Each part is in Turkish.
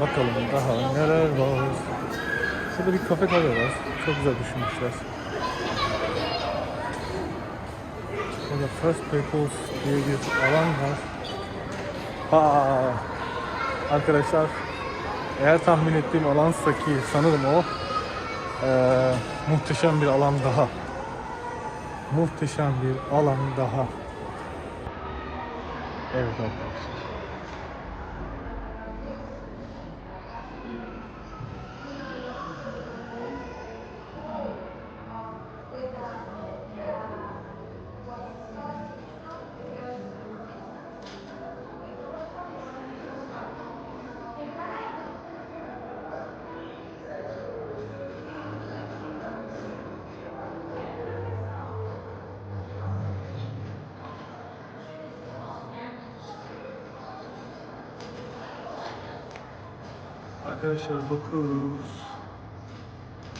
Bakalım daha neler var. Şurada bir kafe kahve var. Çok güzel düşünmüşler. Burada First Peoples diye bir alan var. Ha, arkadaşlar eğer tahmin ettiğim alansa ki sanırım o eee, muhteşem bir alan daha. Muhteşem bir alan daha. Evet arkadaşlar. Arkadaşlar bakıyoruz.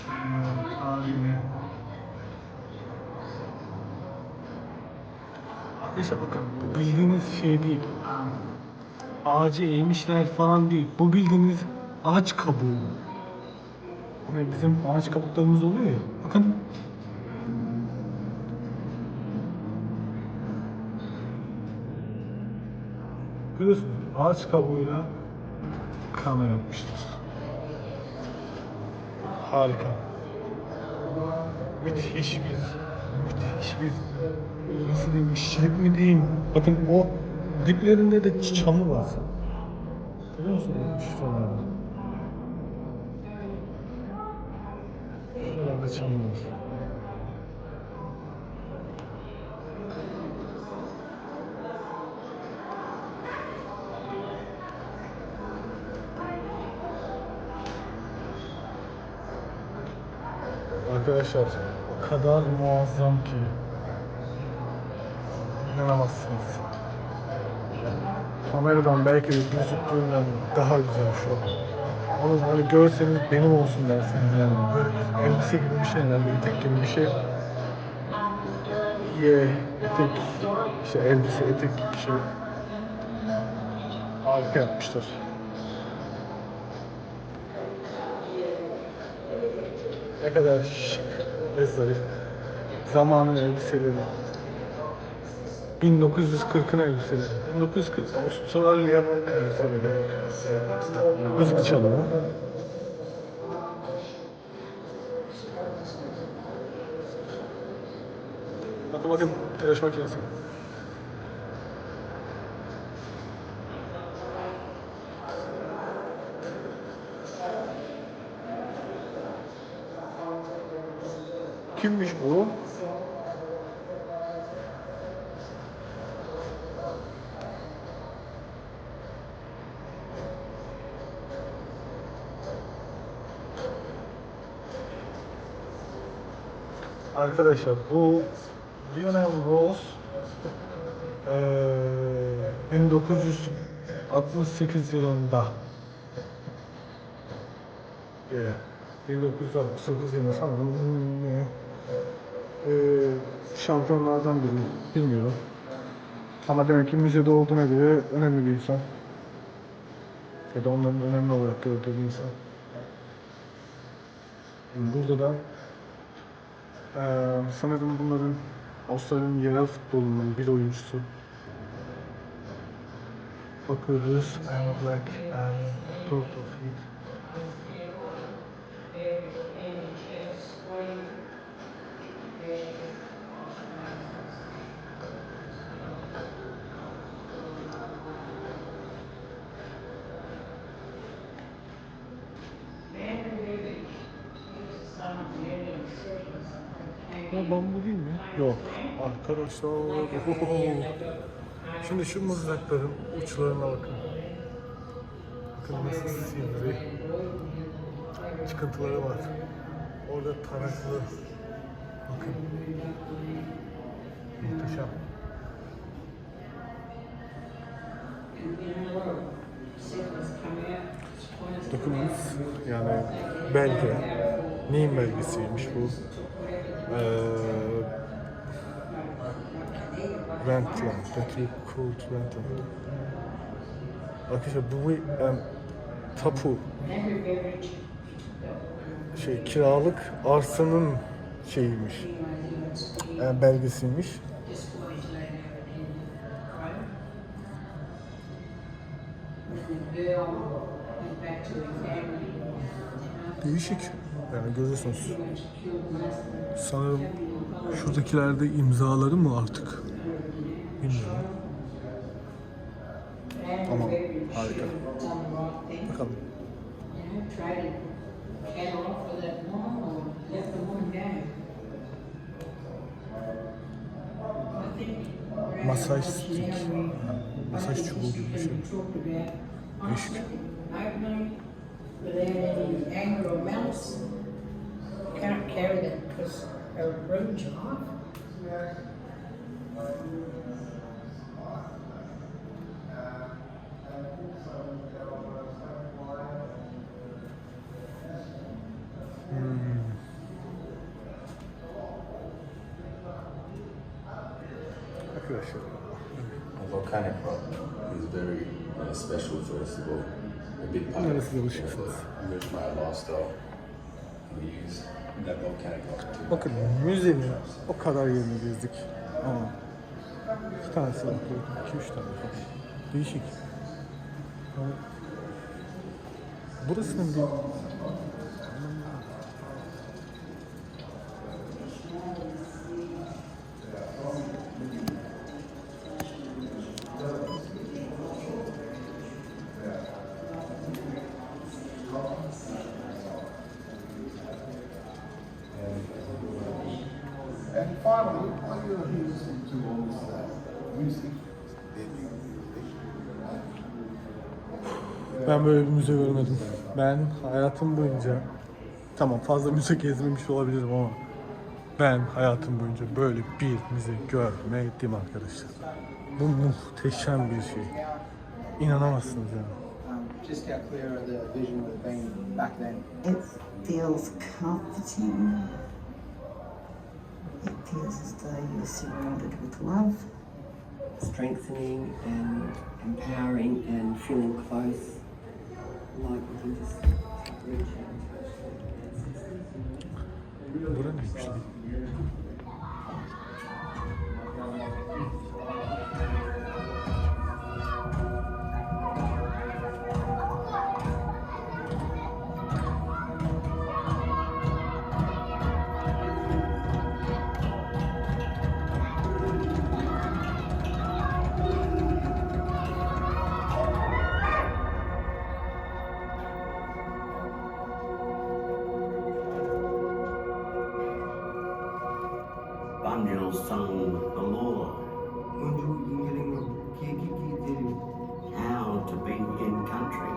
Hmm, Tarihine. Arkadaşlar bakın bildiğiniz şey değil. Ağacı eğmişler falan değil. Bu bildiğiniz ağaç kabuğu. Hani bizim ağaç kabuklarımız oluyor ya. Bakın. Görüyorsunuz ağaç kabuğuyla kamera yapmışlar. Harika. Müthiş bir, müthiş bir, nasıl diyeyim, işçilik mi diyeyim? Bakın o diplerinde de çamı var. Görüyor musunuz? Şuralarda. Şuralarda çamı var. Arkadaşlar o kadar muazzam ki inanamazsınız. Kameradan belki de gözüktüğünden daha güzel şu an. Onu hani görseniz benim olsun dersiniz yani. Böyle elbise gibi bir şey yani etek gibi bir şey. Ye, etek, işte elbise, etek gibi şey. Harika yapmışlar. Ne kadar şık ve zarif. Zamanın elbiseleri. 1940'ın elbiseleri. 1940 Avustralya'nın elbiseleri. Hızlı çalımı. Bakın bakın makinesi. Kimmiş bu? Arkadaşlar bu Lionel Rose eee 1968 yılında Yeah. 1969 yılında sanırım eee, şampiyonlardan biri bilmiyorum. Ama demek ki müzede olduğuna göre önemli bir insan. Ya da onların önemli olarak gördüğü bir insan. Burada da eee sanırım bunların Avustralya'nın yerel futbolunun bir oyuncusu. Bakıyoruz. I'm black and proud of it. Ya bambu değil mi? Yok. Arkadaşlar. Şimdi şu mızrakların uçlarına bakın. Bakın nasıl sivri. Çıkıntıları var. Orada taraklı. Bakın. Muhteşem. Dokümans yani belge. Neyin belgesiymiş bu? Ee, You could rent it. Arkadaşlar bu um, tapu şey kiralık arsanın şeyiymiş. e, belgesiymiş. Değişik. Yani görüyorsunuz. Sanırım şuradakilerde imzaları mı artık? Bilmiyorum. Ama harika. Bakalım. Masaj stick. Masaj çubuğu gibi bir şey. Değişik. Without any anger or malice, you can't carry that because it'll ruin your life. Go a big part Neresi of the that volcanic rock to Bakın müzenin o kadar yerini gezdik ama iki tanesi var, iki üç tane falan. Değişik. Burasının bir Ben hayatım boyunca tamam fazla müze gezmemiş olabilirim ama ben hayatım boyunca böyle bir müze görmedim arkadaşlar. Bu muhteşem bir şey. İnanamazsınız yani. just how clear the vision would have been back then. It feels comforting. It feels as though you're surrounded with love. strengthening and empowering and feeling close, like sung the law, how to be in country.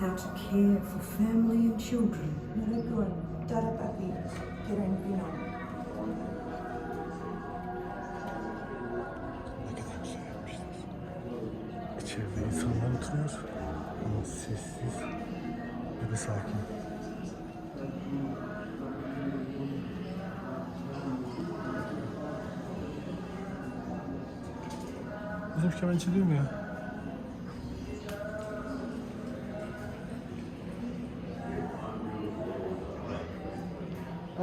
How to care for family and children. Ne kadar güzel yapmışlar. İçeride insanlar oturuyor ama sessiz ve de sakin. Bizim kemençe ya?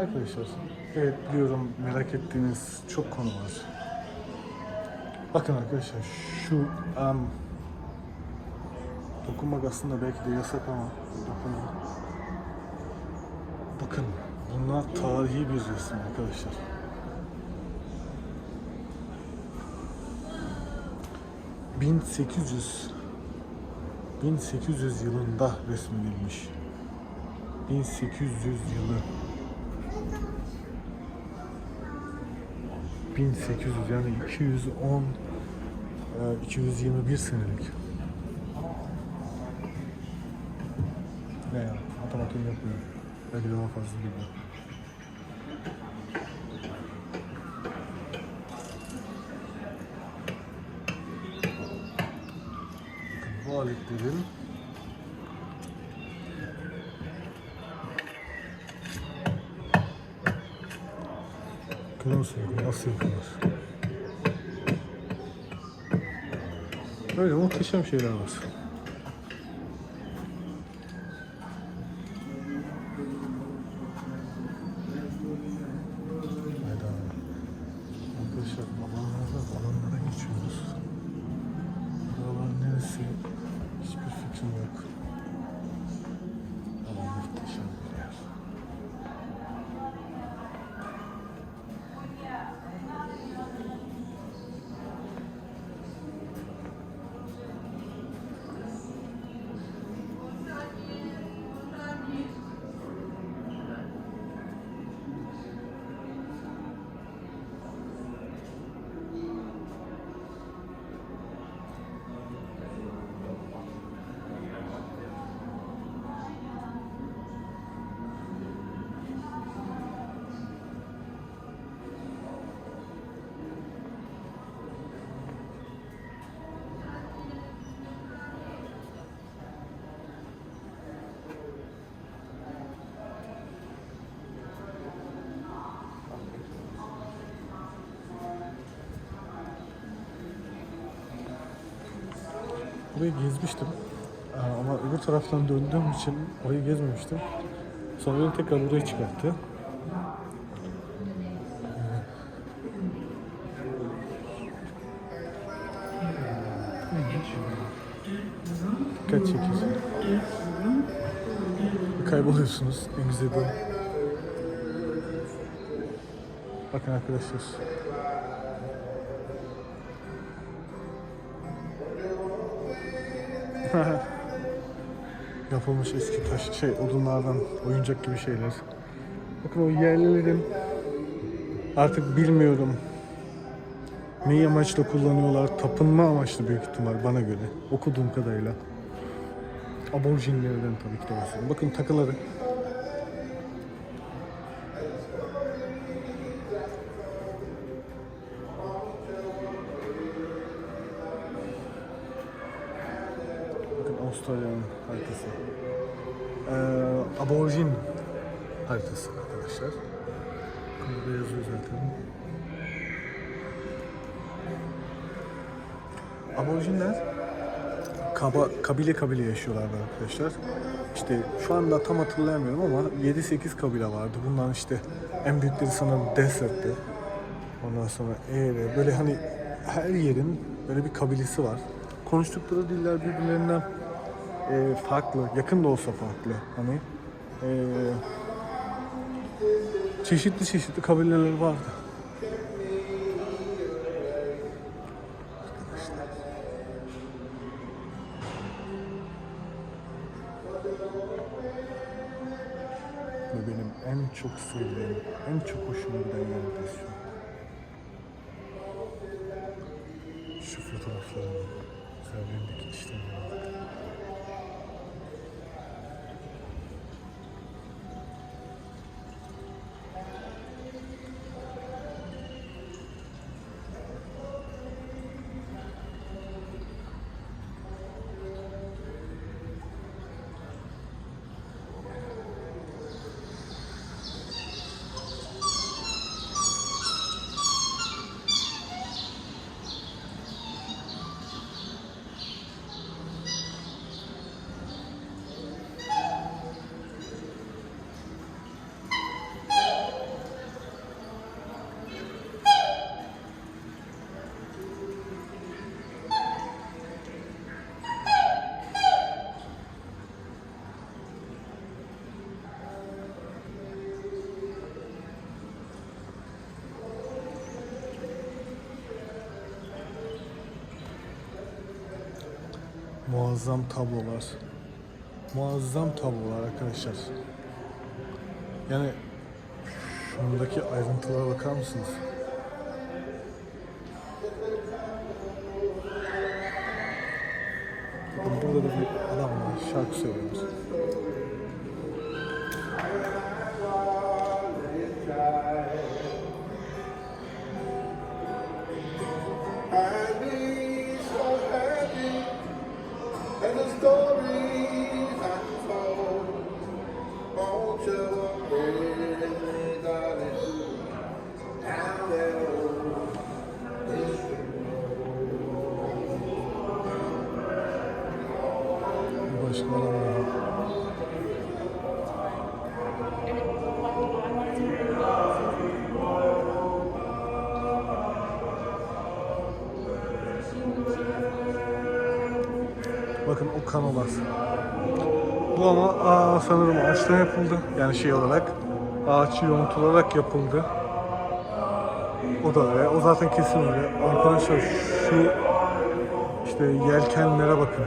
Arkadaşlar, evet biliyorum merak ettiğiniz çok konu var. Bakın arkadaşlar şu um, dokunmak aslında belki de yasak ama dokunun. Bakın bunlar tarihi bir resim arkadaşlar. ...1800... ...1800 yılında resmedilmiş. 1800 yılı. 1800 yani 210 e, 221 senelik. Ne ya? Matematiğim yapmıyor. Belki daha fazla bilmiyorum. Aletlerin Görüyor musun? Nasıl yapılır? Böyle muhteşem şeyler var. Burayı gezmiştim. Ama öbür taraftan döndüğüm için orayı gezmemiştim. Sonra beni tekrar buraya çıkarttı. Dikkat çekici. Kayboluyorsunuz en güzeli. Bakın arkadaşlar. Yapılmış eski taş şey odunlardan oyuncak gibi şeyler. Bakın o yerlilerin artık bilmiyorum neyi amaçla kullanıyorlar. Tapınma amaçlı büyük ihtimal bana göre. Okuduğum kadarıyla. Aborjinlerden tabii ki de bahsediyorum. Bakın takıları. Bakın Avustralya'nın haritası. Ee, aborjin haritası arkadaşlar. Bakın burada yazıyor zaten. Aborjinler kaba, kabile kabile yaşıyorlardı arkadaşlar. İşte şu anda tam hatırlayamıyorum ama 7-8 kabile vardı. Bunların işte en büyükleri sanırım Desert'ti. Ondan sonra Eğre. Böyle hani her yerin böyle bir kabilesi var. Konuştukları diller birbirlerinden e, farklı. Yakın da olsa farklı. Hani e, çeşitli çeşitli kabileler vardı. Ve benim en çok sevdiğim, en çok hoşuma giden yerdeyiz şu. Şu fotoğrafların üzerlerindeki işlemlere bakın. Muazzam tablolar. Muazzam tablolar arkadaşlar. Yani şundaki ayrıntılara bakar mısınız? Stories I told won't you kanolar. Bu ama aa, sanırım ağaçtan yapıldı. Yani şey olarak ağaç yontularak yapıldı. O da öyle. O zaten kesin öyle. Arkadaşlar şu işte yelkenlere bakın.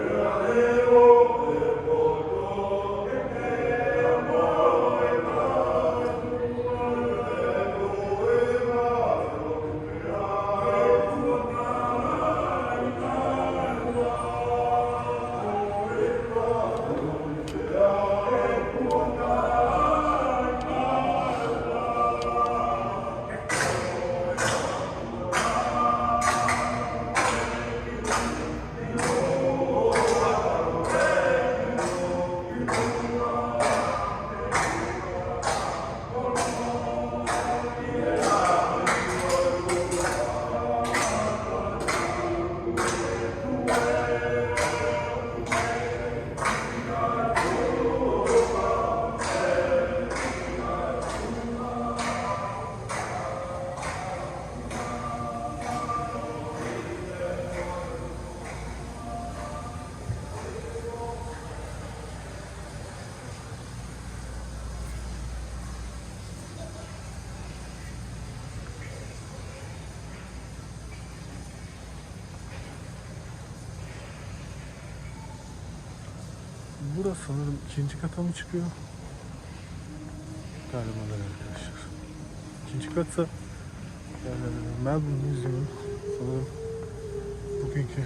Burası sanırım ikinci kata mı çıkıyor? Galiba arkadaşlar. İkinci katsa yani Melbourne Museum'un sanırım bugünkü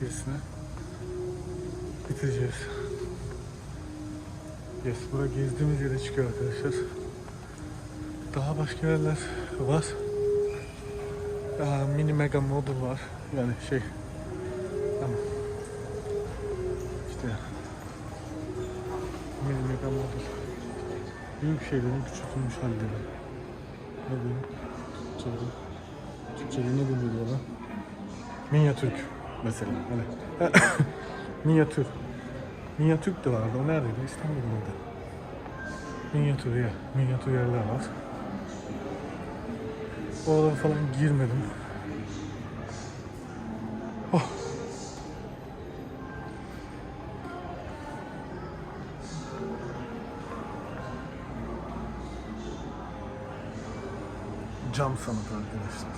birisini bitireceğiz. Yes, bura gezdiğimiz yere çıkıyor arkadaşlar. Daha başka yerler var. Aa, mini mega model var. Yani şey Büyük şeylerin küçültülmüş halleri. Ne diyeyim? Türkçe'de. Türkçe'de ne deniyor ona? Minyatürk mesela. Hani. Minyatür. Minyatürk de vardı. O neredeydi? İstanbul'da. Minyatür ya. Minyatür yerler var. Oralara falan girmedim. Cam sanatı arkadaşlar.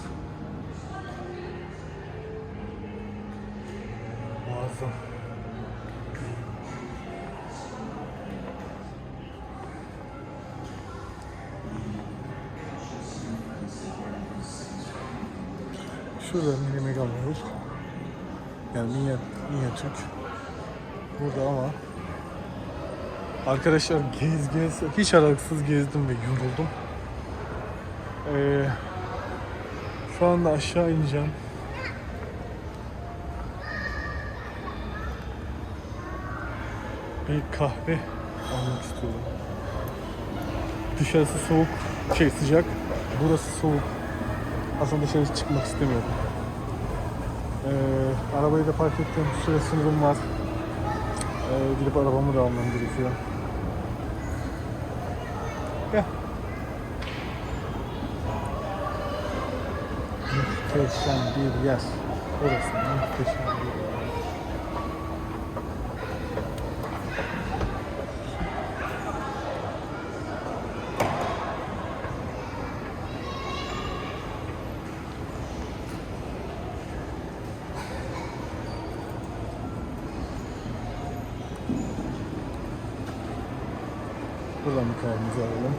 Muazzam. Şurada mini megalomuz. Yani mini, minyatürk. Burada ama Arkadaşlar gez gez hiç aralıksız gezdim ve yoruldum. Ee, şu anda aşağı ineceğim. Bir kahve almak istiyorum. Dışarısı soğuk, şey sıcak. Burası soğuk. Aslında dışarı çıkmak istemiyorum. Ee, arabayı da park ettim. Süre sınırım var. Ee, gidip arabamı da almam gerekiyor. Gel. Muhteşem bir yer. Orası muhteşem bir yer. Buradan bir kahvemizi alalım.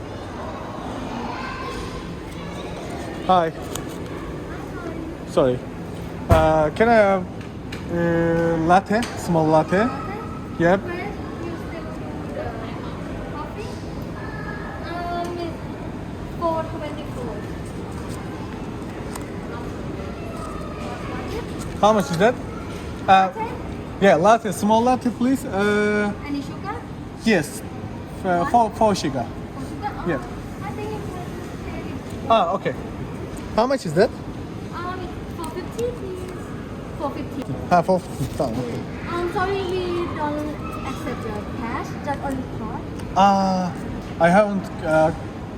Hi. Sorry. Uh, can I have uh, latte, small latte? Yep. Where you still uh, coffee? Um, four twenty-four. How much is that? Uh, yeah, latte, small latte, please. Uh, Any sugar? yes, uh, four, four sugar. Sugar? Oh, Yeah. I think it's Ah, okay. How much is that? Um four fifty, please. Four fifty. Ha, four. Tamam, okay. Um, sorry, we don't accept your cash, just only card. Ah, I haven't uh,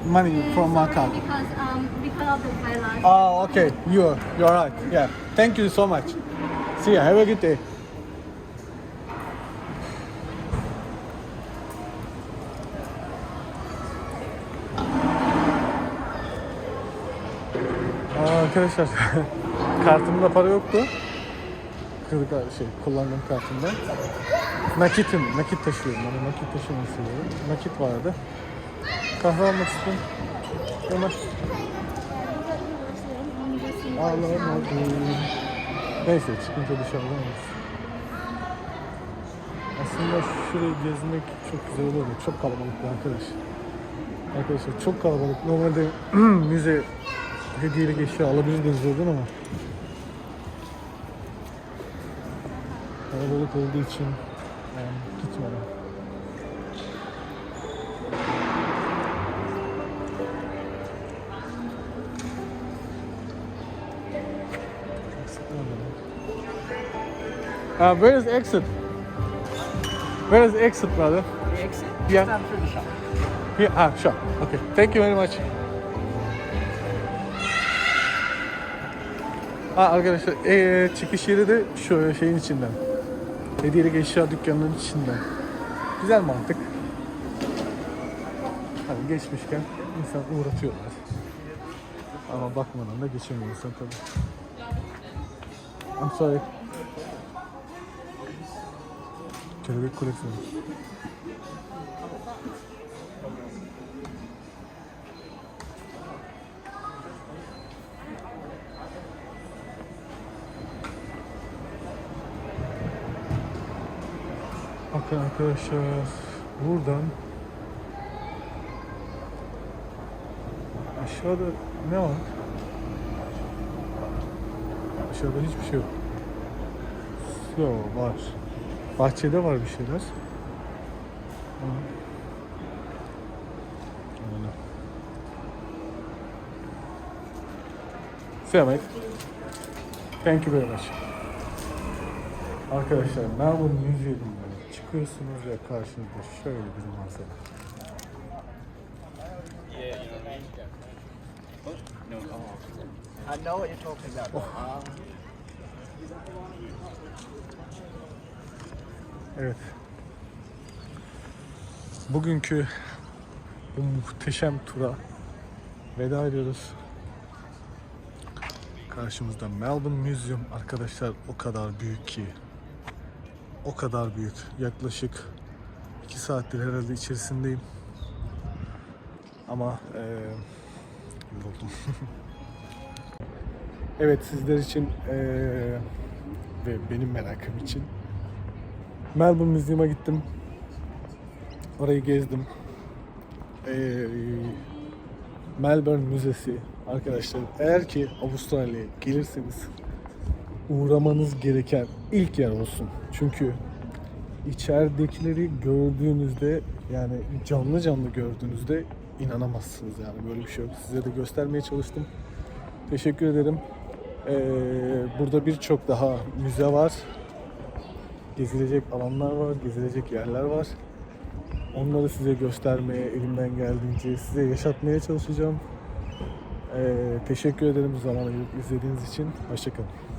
money Yeah, from my sorry, card. Because um because of the virus. Oh, okay. You you're right. Yeah. Thank you so much. See you. Have a good day. Aa, arkadaşlar kartımda para yoktu. Kartı şey kullandığım kartımda. Nakitim, nakit taşıyorum. Yani nakit taşımayı seviyorum. Nakit vardı. Kahve almak istedim. Hemen Ağlamadım. Neyse çıkınca dışarıdan alırız. Aslında şurayı gezmek çok güzel olurdu. Çok kalabalık arkadaş. Arkadaşlar çok kalabalık. Normalde müze hediyelik eşya alabilirdiniz oradan ama kalabalık olduğu için yani gitmedim. Uh, where is exit? Where is exit, brother? The exit? Yeah. Down through the shop. Here, ah, sure. Okay. Thank you very much. Ha arkadaşlar, ee, çıkış yeri de şu şeyin içinden. Hediyelik eşya dükkanının içinden. Güzel mantık. Hani geçmişken insan uğratıyorlar. Ama bakmadan da geçemiyor insan tabii. I'm sorry. Kelebek koleksiyonu. Bakın arkadaşlar buradan aşağıda ne var? Aşağıda hiçbir şey yok. Yok var. Bahçede var bir şeyler. Mate. Thank you very much. Arkadaşlar Melbourne Museum'dan çıkıyorsunuz ve karşınızda şöyle bir manzara. I know what you're talking about. Um, Evet. Bugünkü bu muhteşem tura veda ediyoruz. Karşımızda Melbourne Museum arkadaşlar o kadar büyük ki. O kadar büyük. Yaklaşık 2 saattir herhalde içerisindeyim. Ama eee yoruldum. evet sizler için eee, ve benim merakım için Melbourne Museum'a gittim. Orayı gezdim. Ee, Melbourne Müzesi arkadaşlar eğer ki Avustralya'ya gelirseniz uğramanız gereken ilk yer olsun. Çünkü içeridekileri gördüğünüzde yani canlı canlı gördüğünüzde inanamazsınız yani böyle bir şey yok. Size de göstermeye çalıştım. Teşekkür ederim. Ee, burada birçok daha müze var gezilecek alanlar var, gezilecek yerler var. Onları size göstermeye elimden geldiğince size yaşatmaya çalışacağım. Ee, teşekkür ederim zaman ayırıp izlediğiniz için. Hoşçakalın.